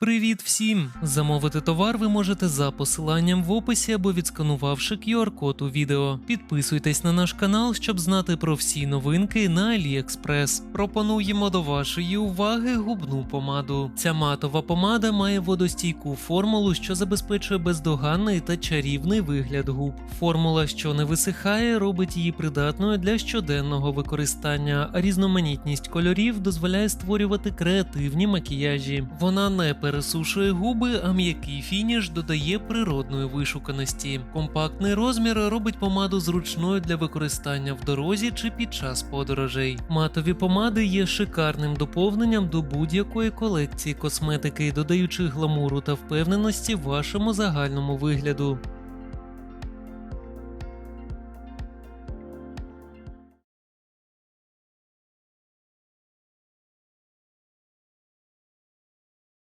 Привіт всім! Замовити товар ви можете за посиланням в описі або відсканувавши QR-код у відео. Підписуйтесь на наш канал, щоб знати про всі новинки на AliExpress. Пропонуємо до вашої уваги губну помаду. Ця матова помада має водостійку формулу, що забезпечує бездоганний та чарівний вигляд губ. Формула, що не висихає, робить її придатною для щоденного використання, а різноманітність кольорів дозволяє створювати креативні макіяжі. Вона не пересушує губи, а м'який фініш додає природної вишуканості. Компактний розмір робить помаду зручною для використання в дорозі чи під час подорожей. Матові помади є шикарним доповненням до будь-якої колекції косметики, додаючи гламуру та впевненості вашому загальному вигляду.